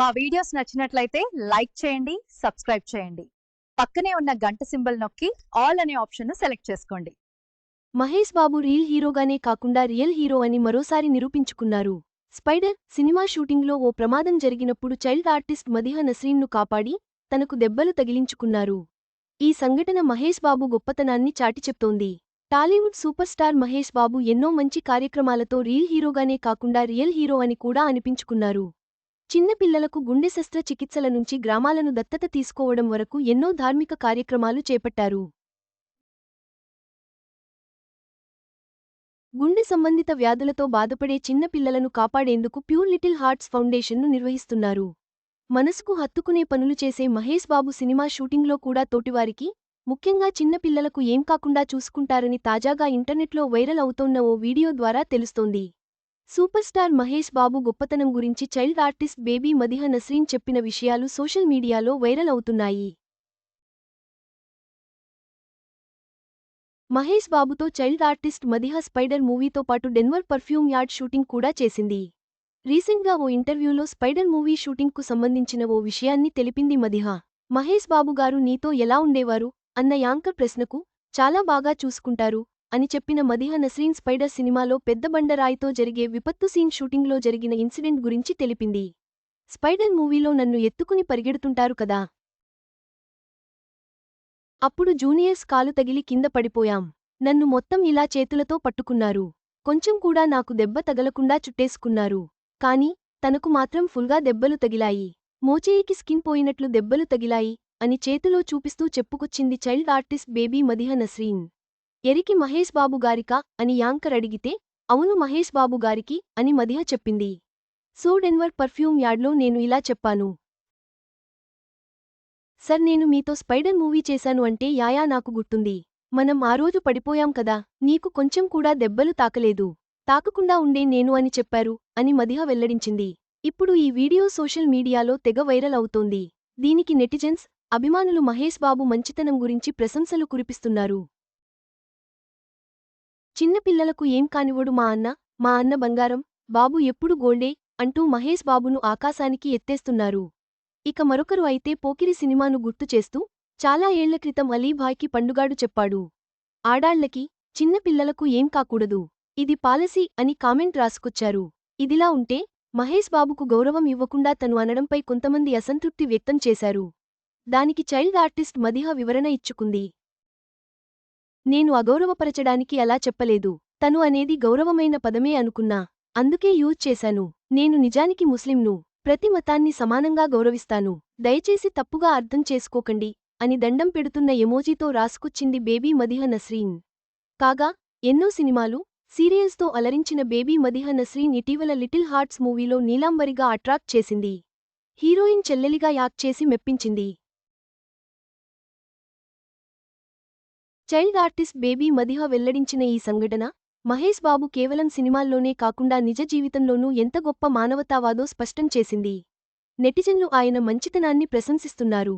మా వీడియోస్ నచ్చినట్లయితే లైక్ చేయండి సబ్స్క్రైబ్ చేయండి. పక్కనే ఉన్న గంట సింబల్ నొక్కి ఆల్ అనే ఆప్షన్ సెలెక్ట్ చేసుకోండి. మహేష్ బాబు రీల్ హీరోగానే కాకుండా రియల్ హీరో అని మరోసారి నిరూపించుకున్నారు. స్పైడర్ సినిమా షూటింగ్లో ఓ ప్రమాదం జరిగినప్పుడు చైల్డ్ ఆర్టిస్ట్ మదిహ నస్రీన్ను కాపాడి తనకు దెబ్బలు తగిలించుకున్నారు. ఈ సంఘటన మహేష్ బాబు గొప్పతనాన్ని చాటి చెప్తోంది. Tollywood super star Mahesh Babu ఎన్నో మంచి కార్యక్రమాలతో రీల్ హీరోగానే కాకుండా రియల్ హీరో అని కూడా అనిపించుకున్నారు. చిన్నపిల్లలకు గుండె శస్త్రచికిత్సల నుంచి గ్రామాలను దత్తత తీసుకోవడం వరకు ఎన్నో ధార్మిక కార్యక్రమాలు చేపట్టారు. గుండె సంబంధిత వ్యాధులతో బాధపడే చిన్నపిల్లలను కాపాడేందుకు ప్యూర్ లిటిల్ హార్ట్స్ ఫౌండేషన్ను నిర్వహిస్తున్నారు. మనసుకు హత్తుకునే పనులు చేసే మహేష్ బాబు సినిమా షూటింగ్లో కూడా తోటివారికి ముఖ్యంగా చిన్నపిల్లలకు ఏం కాకుండా చూసుకుంటారని తాజాగా ఇంటర్నెట్లో వైరల్ అవుతోన్న ఓ వీడియో ద్వారా తెలుస్తోంది. సూపర్ స్టార్ మహేష్ బాబు గొప్పతనం గురించి child artist baby Madiha Nasreen చెప్పిన విషయాలు సోషల్ మీడియాలో వైరల్ అవుతున్నాయి. మహేష్ బాబుతో చైల్డ్ ఆర్టిస్ట్ మదిహ స్పైడర్ మూవీతో పాటు డెన్వర్ పర్ఫ్యూమ్ యార్డ్ షూటింగ్ కూడా చేసింది. రీసెంట్గా ఓ ఇంటర్వ్యూలో స్పైడర్ మూవీ షూటింగ్కు సంబంధించిన ఓ విషయాన్ని తెలిపింది మదిహ. మహేష్ బాబు గారు నీతో ఎలా ఉండేవారు? అన్న యాంకర్ ప్రశ్నకు చాలా బాగా చూసుకుంటారు. అని చెప్పిన మదిహ నస్రీన్ స్పైడర్ సినిమాలో పెద్ద బండరాయితో జరిగే విపత్తు సీన్ షూటింగ్లో జరిగిన ఇన్సిడెంట్ గురించి తెలిపింది. స్పైడర్ మూవీలో నన్ను ఎత్తుకుని పరిగెడుతుంటారు కదా. అప్పుడు జూనియర్స్ కాలు తగిలి కింద పడిపోయాం. నన్ను మొత్తం ఇలా చేతులతో పట్టుకున్నారు. కొంచెం కూడా నాకు దెబ్బ తగలకుండా చుట్టేసుకున్నారు. కాని తనకు మాత్రం ఫుల్గా దెబ్బలు తగిలాయి. మోచేయికి స్కిన్ పోయినట్లు దెబ్బలు తగిలాయి అని చేతిలో చూపిస్తూ చెప్పుకొచ్చింది child artist baby Madiha Nasreen. ఎరికి Mahesh Babu గారికా అని యాంకర్ అడిగితే అవును మహేష్ బాబు గారికి అని మదిహ చెప్పింది. సో డెన్వర్ పర్ఫ్యూమ్ యార్డ్లో నేను ఇలా చెప్పాను. సర్ నేను మీతో స్పైడర్ మూవీ చేశాను అంటే యాయా నాకు గుర్తుంది. మనం ఆ రోజు పడిపోయాం కదా నీకు కొంచెం కూడా దెబ్బలు తాకలేదు. తాకకుండా ఉండే నేను అని చెప్పారు అని మదిహ వెల్లడించింది. ఇప్పుడు ఈ వీడియో సోషల్ మీడియాలో తెగ వైరల్ అవుతోంది. దీనికి నెటిజన్స్ అభిమానులు మహేష్ బాబు మంచితనం గురించి ప్రశంసలు కురిపిస్తున్నారు. చిన్నపిల్లలకు ఏం కానివ్వడు మా అన్న మా అన్న బంగారం బాబు ఎప్పుడు గోల్డే అంటూ మహేష్ బాబును ఆకాశానికి ఎత్తేస్తున్నారు. ఇక మరొకరు అయితే పోకిరి సినిమాను గుర్తు చేస్తూ చాలా ఏళ్ళ క్రితం అలీభాయ్కి పండుగాడు చెప్పాడు. ఆడాళ్ళకి చిన్నపిల్లలకు ఏం కాకూడదు. ఇది పాలసీ అని కామెంట్ రాసుకొచ్చారు. ఇదిలా ఉంటే మహేష్ బాబుకు గౌరవం ఇవ్వకుండా తను అనడంపై కొంతమంది అసంతృప్తి వ్యక్తం చేశారు. దానికి చైల్డ్ ఆర్టిస్ట్ మదిహ వివరణ ఇచ్చుకుంది. నేను అగౌరవపరచడానికి అలా చెప్పలేదు. తను అనేది గౌరవమైన పదమే అనుకున్నా. అందుకే యూజ్ చేశాను. నేను నిజానికి ముస్లింను. ప్రతి మతాన్ని సమానంగా గౌరవిస్తాను. దయచేసి తప్పుగా అర్థం చేసుకోకండి అని దండం పెడుతున్న ఎమోజీతో రాసుకొచ్చింది బేబీ మదిహ నస్రీన్. కాగా ఎన్నో సినిమాలు సీరియల్స్తో అలరించిన బేబీ మదిహ నస్రీన్ ఇటీవల లిటిల్ హార్ట్స్ మూవీలో నీలాంబరిగా అట్రాక్ట్ చేసింది. హీరోయిన్ చెల్లెలిగా యాక్ట్ చేసి మెప్పించింది. చైల్డ్ ఆర్టిస్ట్ బేబీ మదిహ వెల్లడించిన ఈ సంఘటన మహేష్ బాబు కేవలం సినిమాల్లోనే కాకుండా నిజ జీవితంలోనూ ఎంత గొప్ప మానవతావాదో స్పష్టం చేసింది. నెటిజన్లు ఆయన మంచితనాన్ని ప్రశంసిస్తున్నారు.